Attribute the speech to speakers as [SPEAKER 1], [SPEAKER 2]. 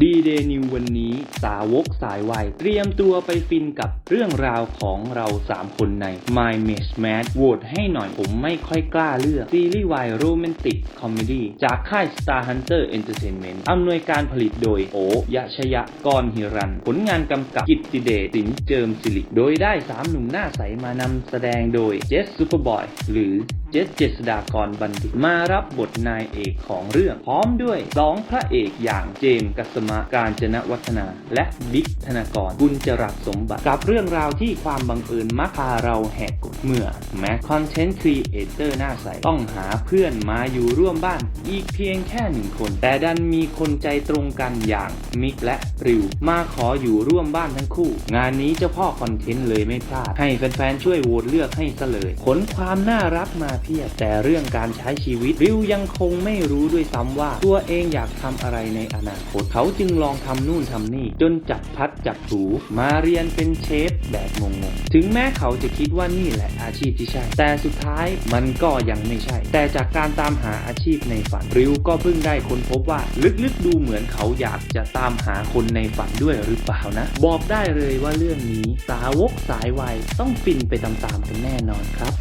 [SPEAKER 1] ดีเดนิววันนี้สาวกสายวายเตรียมตัวไปฟินกับเรื่องราวของเรา 3 คนใน My m a s h m a t โหวตให้หน่อยผมไม่ค่อยกล้าเลือก ซีรีส์วายโรแมนติกคอมเมดี้จากค่าย Star Hunter Entertainment อำนวยการผลิตโดยโอยชยะกรหิรัน ผลงานกำกับกิตติเดชสินเจิมสิริ โดยได้ 3 หนุ่มหน้าใสมานำแสดงโดยเจสซูเปอร์บอยหรือเจสเจษดากรบัณฑิตมารับบทนายเอกของเรื่อง พร้อมด้วยสองพระเอกอย่างเจมกัสมะการจนวัฒนา และบิ๊กธนากรกุญจรักสมบัติ กับเรื่องราวที่ความบังเอิญมักพาเราแหกกฎเมื่อแม้คอนเทนต์ครีเอเตอร์หน้าใส ต้องหาเพื่อนมาอยู่ร่วมบ้าน อีกเพียงแค่หนึ่งคน แต่ดันมีคนใจตรงกันอย่างมิกและริว มาขออยู่ร่วมบ้านทั้งคู่ งานนี้เจ้าพ่อคอนเทนต์เลยไม่พลาด ให้แฟนๆช่วยโหวตเลือกให้ซะเลยขนความน่ารักมาเพียบแต่เรื่องการใช้ชีวิตริวยังคงไม่รู้ด้วยซ้ำว่าตัวเองอยากทำอะไรในอนาคตเขาจึงลองทำนู่นทำนี่ จนจับพัดจับถูมาเรียนเป็นเชฟแบบงงๆ ถึงแม้เขาจะคิดว่านี่แหละอาชีพที่ใช่ แต่สุดท้ายมันก็ยังไม่ใช่ แต่จากการตามหาอาชีพในฝัน ริวก็เพิ่งได้ค้นพบว่า ลึกๆดูเหมือนเขาอยากจะตามหาคนในฝันด้วยหรือเปล่านะ บอกได้เลยว่าเรื่องนี้สาวกสายวายต้องฟินไปตามๆกันแน่นอนครับ